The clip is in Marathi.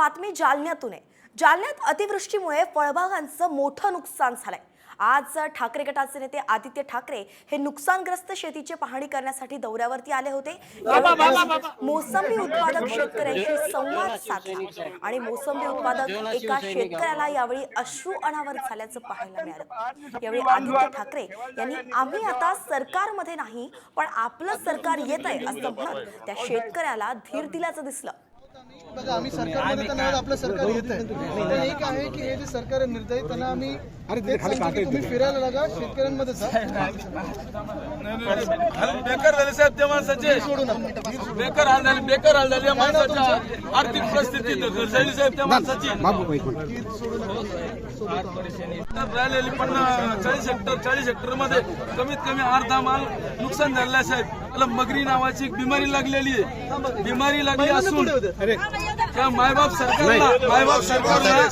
बातमी जालन्यातून आहे. जालन्यात अतिवृष्टीमुळे फळबागांचं मोठं नुकसान झालंय. आज ठाकरे गटाचे नेते आदित्य ठाकरे हे नुकसानग्रस्त शेतीची पाहणी करण्यासाठी दौऱ्यावरती आले होते. मोसंबी उत्पादक शेतकऱ्यांशी संवाद साधला. आणि मोसंबी उत्पादक एका शेतकऱ्याला यावेळी अश्रू अनावर झाल्याचं पाहायला मिळालं. यावेळी आदित्य ठाकरे यांनी आम्ही आता सरकारमध्ये नाही पण आपलं सरकार येत आहे असं म्हणत त्या शेतकऱ्याला धीर दिल्याचं दिसलं. बघा आम्ही सरकारमध्ये नाही आपलं सरकार येत आहे. पण एक आहे की हे जे सरकार निर्दयी त्यांना आम्ही की तुम्ही फिरायला लागा शेतकऱ्यांमध्ये बेकार झाले साहेब त्या माणसाचे. बेकार हाल झाले बेकार हाल झाले या माणसाच्या आर्थिक परिस्थिती झाली साहेब त्या माणसाची. तर राहिलेली पन्नास चाळीस हेक्टर चाळीस हेक्टरमध्ये कमीत कमी अर्धा माल नुकसान झालेला आहे साहेब. त्याला मगरी नावाची एक बिमारी लागलेली आहे. बिमारी लागली असून त्या मायबाप सरकारला मायबाप सरकारला